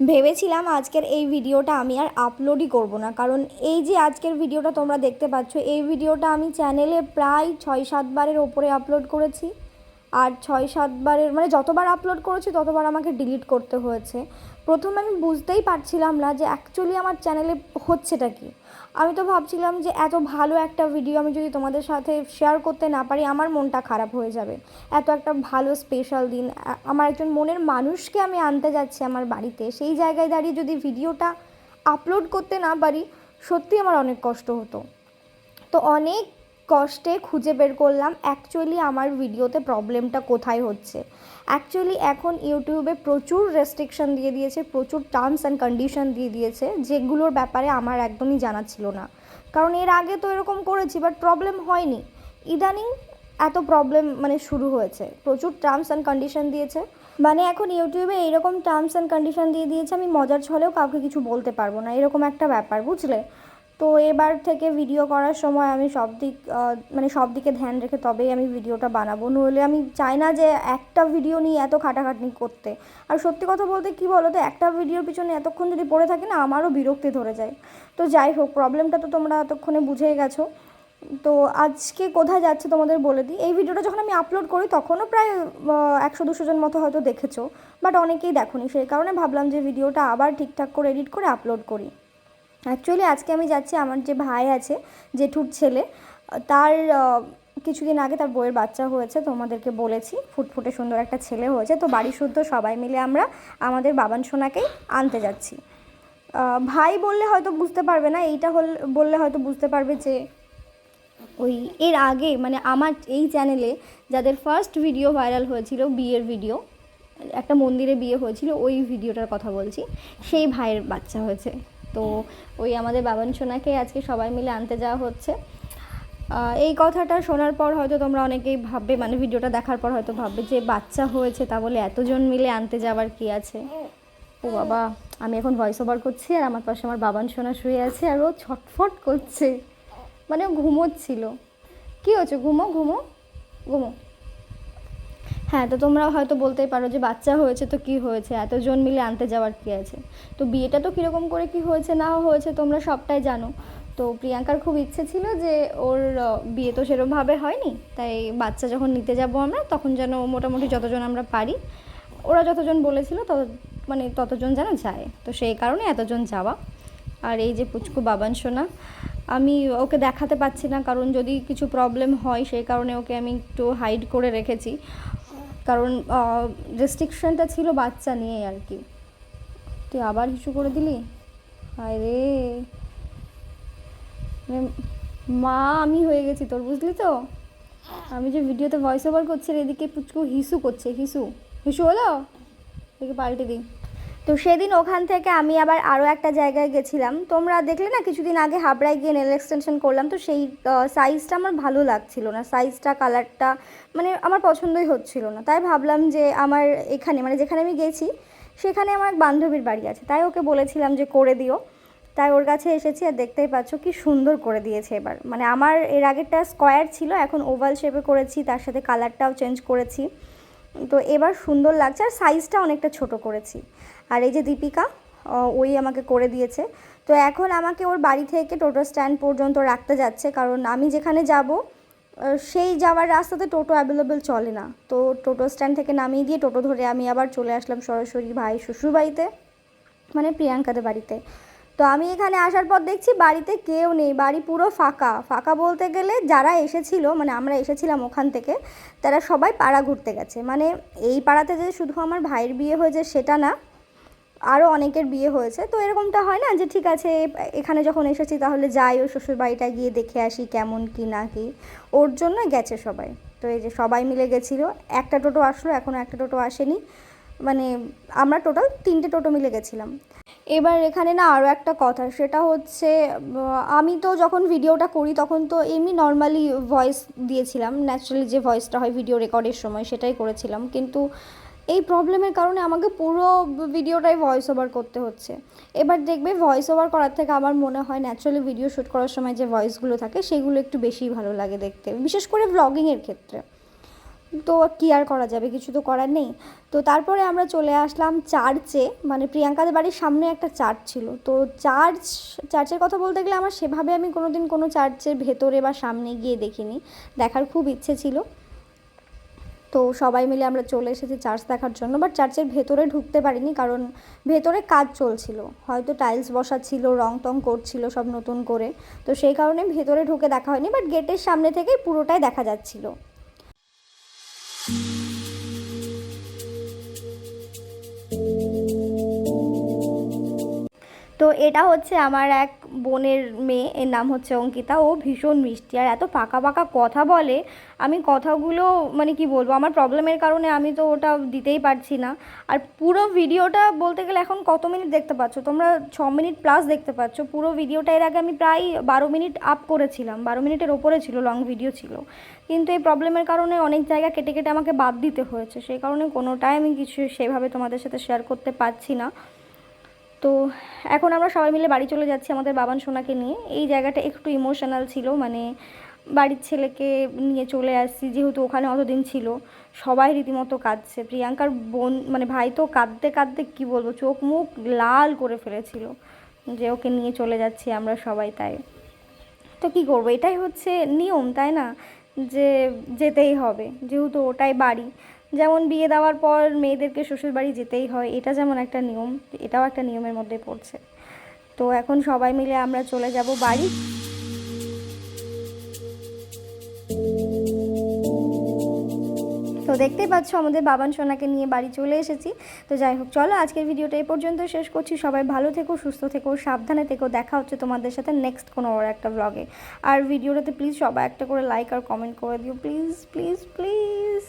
ভেবেছিলাম আজকের এই ভিডিওটা আমি আর আপলোডই করব না। কারণ এই যে আজকের ভিডিওটা তোমরা দেখতে পাচ্ছ, এই ভিডিওটা আমি চ্যানেলে প্রায় ছয় সাতবারের ওপরে আপলোড করেছি। আর ছয় সাতবারের মানে যতবার আপলোড করেছি, ততবার আমাকে ডিলিট করতে হয়েছে। প্রথমে আমি বুঝতেই পারছিলাম না যে অ্যাকচুয়ালি আমার চ্যানেলে হচ্ছেটা কি। আমি তো ভাবছিলাম যে এত ভালো একটা ভিডিও আমি যদি তোমাদের সাথে শেয়ার করতে না পারি, আমার মনটা খারাপ হয়ে যাবে। এত একটা ভালো স্পেশাল দিন। আমার একজন মনের মানুষকে আমি আনতে যাচ্ছি আমার বাড়িতে। সেই জায়গায় দাঁড়িয়ে যদি ভিডিওটা আপলোড করতে না পারি সত্যি আমার অনেক কষ্ট হতো। তো অনেক কষ্টে খুঁজে বের করলাম অ্যাকচুয়ালি আমার ভিডিওতে প্রবলেমটা কোথায় হচ্ছে? অ্যাকচুয়ালি এখন ইউটিউবে প্রচুর রেস্ট্রিকশন দিয়ে দিয়েছে, প্রচুর টার্মস অ্যান্ড কন্ডিশন দিয়ে দিয়েছে, যেগুলোর ব্যাপারে আমার একদমই জানা ছিল না। কারণ এর আগে তো এরকম করেছি বাট প্রবলেম হয়নি। ইদানিং এত প্রবলেম মানে শুরু হয়েছে, প্রচুর টার্মস অ্যান্ড কন্ডিশন দিয়েছে। মানে এখন ইউটিউবে এইরকম টার্মস অ্যান্ড কন্ডিশন দিয়ে দিয়েছে, আমি মজার ছলেও কাউকে কিছু বলতে পারব না, এরকম একটা ব্যাপার, বুঝলে? তো এবার থেকে ভিডিও করার সময় আমি সব দিক মানে সব দিকে ধ্যান রেখে তবেই আমি ভিডিওটা বানাবো। নইলে আমি চাই না যে একটা ভিডিও নিয়ে এত খাটাখাটনি করতে। আর সত্যি কথা বলতে কি বলো তো একটা ভিডিওর পিছনে এতক্ষণ যদি পড়ে থাকে না, আমারও বিরক্তি ধরে যায়। তো যাই হোক প্রবলেমটা তো তোমরা এতক্ষণে বুঝেই গেছো। তো আজকে কোথায় যাচ্ছে তোমাদের বলে দিই। এই ভিডিওটা যখন আমি আপলোড করি, তখনও প্রায় একশো দুশো জন মতো হয়তো দেখেছ। বাট অনেকেই দেখোনি। সেই কারণে ভাবলাম যে ভিডিওটা আবার ঠিকঠাক করে এডিট করে আপলোড করি। অ্যাকচুয়ালি আজকে আমি যাচ্ছি আমার যে ভাই আছে, জেঠুর ছেলে, তার কিছুদিন আগে তার বইয়ের বাচ্চা হয়েছে তোমাদেরকে বলেছি, ফুটফুটে সুন্দর একটা ছেলে হয়েছে, তো বাড়ি শুদ্ধ সবাই মিলে আমরা আমাদের বাবান সোনাকেই আনতে যাচ্ছি। ভাই বললে হয়তো বুঝতে পারবে না, এইটা হল, বললে হয়তো বুঝতে পারবে যে, ওই এর আগে মানে আমার এই চ্যানেলে যাদের ফার্স্ট ভিডিও ভাইরাল হয়েছিল, বিয়ের ভিডিও একটা মন্দিরে বিয়ে হয়েছিল, ওই ভিডিওটার কথা বলছি, সেই ভাইয়ের বাচ্চা হয়েছে। তো ওই আমাদের বাবান সোনাকে আজকে সবাই মিলে আনতে যাওয়া হচ্ছে। এই কথাটা শোনার পর হয়তো তোমরা অনেকেই ভাববে মানে ভিডিওটা দেখার পর হয়তো ভাববে যে বাচ্চা হয়েছে তা বলে এতজন মিলে আনতে যাওয়ার কি আছে? ও বাবা, আমি এখন ভয়েস ওভার করছি আর আমার পাশে আমার বাবান সোনা শুয়ে আছে আর ও ছটফট করছে। মানে ও ঘুমোচ্ছিল। কী হচ্ছে ঘুমো ঘুমো ঘুমো। হ্যাঁ তো তোমরা হয়তো বলতেই পারো যে বাচ্চা হয়েছে তো কি হয়েছে? এতজন মিলে আনতে যাওয়ার কি আছে? তো বিয়েটা তো কীরকম করে কি হয়েছে, না হয়েছে তোমরা সবটাই জানো। তো প্রিয়াঙ্কার খুব ইচ্ছে ছিল যে ওর বিয়ে তো সেরকমভাবে হয়নি। তাই বাচ্চা যখন নিতে যাব আমরা, তখন যেন মোটামুটি যতজন আমরা পারি, ওরা যতজন বলেছিল তত মানে ততজন যেন যায়। তো সেই কারণে এতজন যাওয়া। আর এই যে পুচকু বাবান সোনা, আমি ওকে দেখাতে পাচ্ছি না, কারণ যদি কিছু প্রবলেম হয়, সেই কারণে ওকে আমি একটু হাইড করে রেখেছি। কারণ রেস্ট্রিকশনটা ছিল বাচ্চা নিয়ে আর কি। তুই আবার হিসু করে দিলি? হায় রে মা, আমি হয়ে গেছি তোর, বুঝলি তো? আমি যে ভিডিওতে ভয়েস ওভার করছি এদিকে পুচকু হিসু করছে, হিসু। হিসু হলো? এদিকে পাল্টে দিই। তো সেদিন ওখান থেকে আমি আবার আরও একটা জায়গায় গেছিলাম। তোমরা দেখলে না, কিছুদিন আগে হাবড়ায় গিয়ে নেল এক্সটেনশন করলাম। তো সেই সাইজটা আমার ভালো লাগছিল না। সাইজটা কালারটা মানে আমার পছন্দই হচ্ছিল না। তাই ভাবলাম যে আমার এখানে মানে যেখানে আমি গেছি, সেখানে আমার এক বান্ধবীর বাড়ি আছে। তাই ওকে বলেছিলাম যে করে দিও। তাই ওর কাছে এসেছি আর দেখতেই পাচ্ছ কি সুন্দর করে দিয়েছে এবার। মানে আমার এর আগেরটা স্কোয়ার ছিল, এখন ওভাল শেপে করেছি, তার সাথে কালারটাও চেঞ্জ করেছি। তো এবার সুন্দর লাগছে আর সাইজটা অনেকটা ছোট করেছি। আর এই যে দীপিকা ওই আমাকে করে দিয়েছে। তো এখন আমাকে ওর বাড়ি থেকে টোটো স্ট্যান্ড পর্যন্ত রাখতে যাচ্ছে, কারণ আমি যেখানে যাব সেই যাওয়ার রাস্তাতে টোটো অ্যাভেলেবেল চলে না। তো টোটো স্ট্যান্ড থেকে নামিয়ে দিয়ে টোটো ধরে আমি আবার চলে আসলাম সরাসরি ভাই শ্বশুর বাড়িতে মানে প্রিয়াঙ্কাদের বাড়িতে। তো আমি এখানে আসার পর দেখছি বাড়িতে কেউ নেই, বাড়ি পুরো ফাঁকা। ফাঁকা বলতে গেলে যারা এসেছিল মানে আমরা এসেছিলাম ওখান থেকে, তারা সবাই পাড়া ঘুরতে গেছে। মানে এই পাড়াতে যে শুধু আমার ভাইয়ের বিয়ে হয়েছে সেটা না আরও অনেকের বিয়ে হয়েছে। তো এরকমটা হয় না যে ঠিক আছে, এখানে যখন এসেছি তাহলে যাই ওই শ্বশুরবাড়িটা গিয়ে দেখে আসি কেমন কি না কি। ওর জন্য গেছে সবাই। তো এই যে সবাই মিলে গেছিল। একটা টোটো আসলো এখনও একটা টোটো আসেনি। মানে আমরা টোটাল তিনটে টোটো মিলে গেছিলাম। এবার এখানে না আরও একটা কথা, সেটা হচ্ছে আমি তো যখন ভিডিওটা করি তখন তো এমনি নর্মালি ভয়েস দিয়েছিলাম ন্যাচারালি যে ভয়েসটা হয় ভিডিও রেকর্ডের সময় সেটাই করেছিলাম, কিন্তু এই প্রবলেমের কারণে আমাকে পুরো ভিডিওটাই ভয়েস ওভার করতে হচ্ছে। এবার দেখবে ভয়েস ওভার করার থেকে আমার মনে হয় ন্যাচারালি ভিডিও শ্যুট করার সময় যে ভয়েসগুলো থাকে সেগুলো একটু বেশি ভালো লাগে দেখতে, বিশেষ করে ব্লগিংয়ের ক্ষেত্রে। তো কি আর করা যাবে? কিছু তো করার নেই। তো তারপরে আমরা চলে আসলাম চার্চে মানে প্রিয়াঙ্কাদের বাড়ির সামনে একটা চার্চ ছিল। তো চার্চ চার্চের কথা বলতে গেলে আমার সেভাবে আমি কোনো দিন কোনো চার্চের ভেতরে বা সামনে গিয়ে দেখিনি। দেখার খুব ইচ্ছে ছিল। তো সবাই মিলে আমরা চলে এসেছি চার্চ দেখার জন্য। বাট চার্চের ভেতরে ঢুকতে পারিনি কারণ ভেতরে কাজ চলছিল। হয়তো টাইলস বসাচ্ছিল রং টং করছিল সব নতুন করে। তো সেই কারণে ভেতরে ঢুকে দেখা হয়নি। বাট গেটের সামনে থেকেই পুরোটাই দেখা যাচ্ছিল। এটা হচ্ছে আমার এক বোনের মেয়ে, এর নাম হচ্ছে অঙ্কিতা। ও ভীষণ মিষ্টি আর এত পাকা পাকা কথা বলে। আমি কথাগুলো মানে কি বলব, আমার প্রবলেমের কারণে আমি তো ওটা দিতেই পারছি না। আর পুরো ভিডিওটা বলতে গেলে এখন কত মিনিট দেখতে পাচ্ছ? তোমরা ছ মিনিট প্লাস দেখতে পাচ্ছ। পুরো ভিডিওটা এর আগে আমি প্রায় বারো মিনিট আপ করেছিলাম। বারো মিনিটের ওপরে ছিল লং ভিডিও ছিল। কিন্তু এই প্রবলেমের কারণে অনেক জায়গা কেটে কেটে আমাকে বাদ দিতে হয়েছে। সেই কারণে কোনোটাই আমি কিছু সেভাবে তোমাদের সাথে শেয়ার করতে পারছি না। তো এখন আমরা সবাই মিলে বাড়ি চলে যাচ্ছি আমাদের বাবান সোনাকে নিয়ে। এই জায়গাটা একটু ইমোশনাল ছিল মানে বাড়ির ছেলেকে নিয়ে চলে আসছি, যেহেতু ওখানে অতদিন ছিল। সবাই রীতিমতো কাঁদছে। প্রিয়াঙ্কার বোন মানে ভাই তো কাঁদতে কাঁদতে কী বলব, চোখ মুখ লাল করে ফেলেছিল যে ওকে নিয়ে চলে যাচ্ছি আমরা সবাই তাই। তো কী করব? এটাই হচ্ছে নিয়ম, তাই না? যে যেতেই হবে, যেহেতু ওটাই বাড়ি। যেমন বিয়ে দেওয়ার পর মেয়েদেরকে শ্বশুর বাড়ি যেতেই হয়, এটা যেমন একটা নিয়ম, এটাও একটা নিয়মের মধ্যে পড়ছে। তো এখন সবাই মিলে আমরা চলে যাব বাড়ি। তো দেখতেই পাচ্ছ আমাদের বাবান সোনাকে নিয়ে বাড়ি চলে এসেছি। তো যাই হোক, চলো আজকের ভিডিওটা এই পর্যন্ত শেষ করছি। সবাই ভালো থেকো, সুস্থ থেকো, সাবধানে থেকো। দেখা হচ্ছে তোমাদের সাথে নেক্সট কোনো ওর একটা ব্লগে আর ভিডিওটাতে প্লিজ সবাই একটা করে লাইক আর কমেন্ট করে দিও। Please please please